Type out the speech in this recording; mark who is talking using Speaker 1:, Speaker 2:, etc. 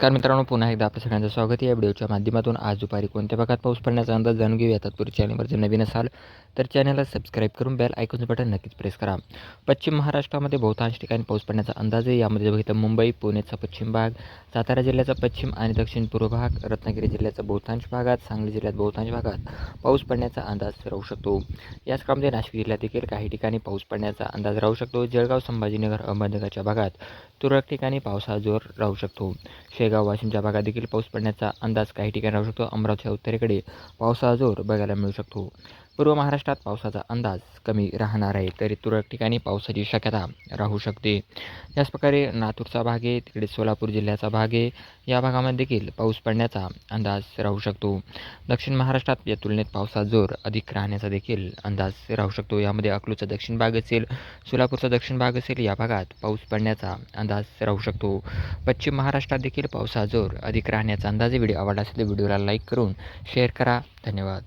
Speaker 1: नमस्कार मित्रांनो पुन्हा एकदा आपल्या सगळ्यांचं स्वागत या व्हिडिओच्या माध्यमातून आज दुपारी कोणत्या भागात पाऊस पडण्याचा अंदाज जाणून घेऊया. तत्पूर्वी चॅनलवर जर नवीन असाल तर चॅनलला सबस्क्राईब करून बेल आयकॉनचं बटन नक्कीच प्रेस करा. पश्चिम महाराष्ट्रामध्ये बहुतांश ठिकाणी पाऊस पडण्याचा अंदाज आहे. यामध्ये बघितलं मुंबई पुणेचा पश्चिम भाग सातारा जिल्ह्याचा पश्चिम आणि दक्षिण पूर्व भाग रत्नागिरी जिल्ह्याचा बहुतांश भागात सांगली जिल्ह्यात बहुतांश भागात पाऊस पडण्याचा अंदाज राहू शकतो. याच काळामध्ये नाशिक जिल्ह्यात देखील काही ठिकाणी पाऊस पडण्याचा अंदाज राहू शकतो. जळगाव संभाजीनगर अहमदनगरच्या भागात तुरळक ठिकाणी पावसाचा जोर राहू शकतो. मालेगाव वाशिमच्या भागात देखील पाऊस पडण्याचा अंदाज काही ठिकाणी राहू शकतो. अमरावतीच्या उत्तरेकडे पावसाचा जोर बघायला मिळू शकतो. पूर्व महाराष्ट्रात पावसाचा अंदाज कमी राहणार आहे तरी तुरळक ठिकाणी पावसाची शक्यता राहू शकते. याच प्रकारे लातूरचा भाग आहे तिकडे सोलापूर जिल्ह्याचा भाग आहे. या भागामध्ये देखील पाऊस पडण्याचा अंदाज राहू शकतो. दक्षिण महाराष्ट्रात या तुलनेत पावसाचा जोर अधिक राहण्याचा देखील अंदाज राहू शकतो. यामध्ये अकलूचा दक्षिण भाग असेल सोलापूरचा दक्षिण भाग असेल या भागात पाऊस पडण्याचा अंदाज राहू शकतो. पश्चिम महाराष्ट्रात देखील पावसाचा जोर अधिक राहण्याचा अंदाज व्हिडिओ आवडला असेल तर व्हिडिओला लाईक करून शेअर करा. धन्यवाद.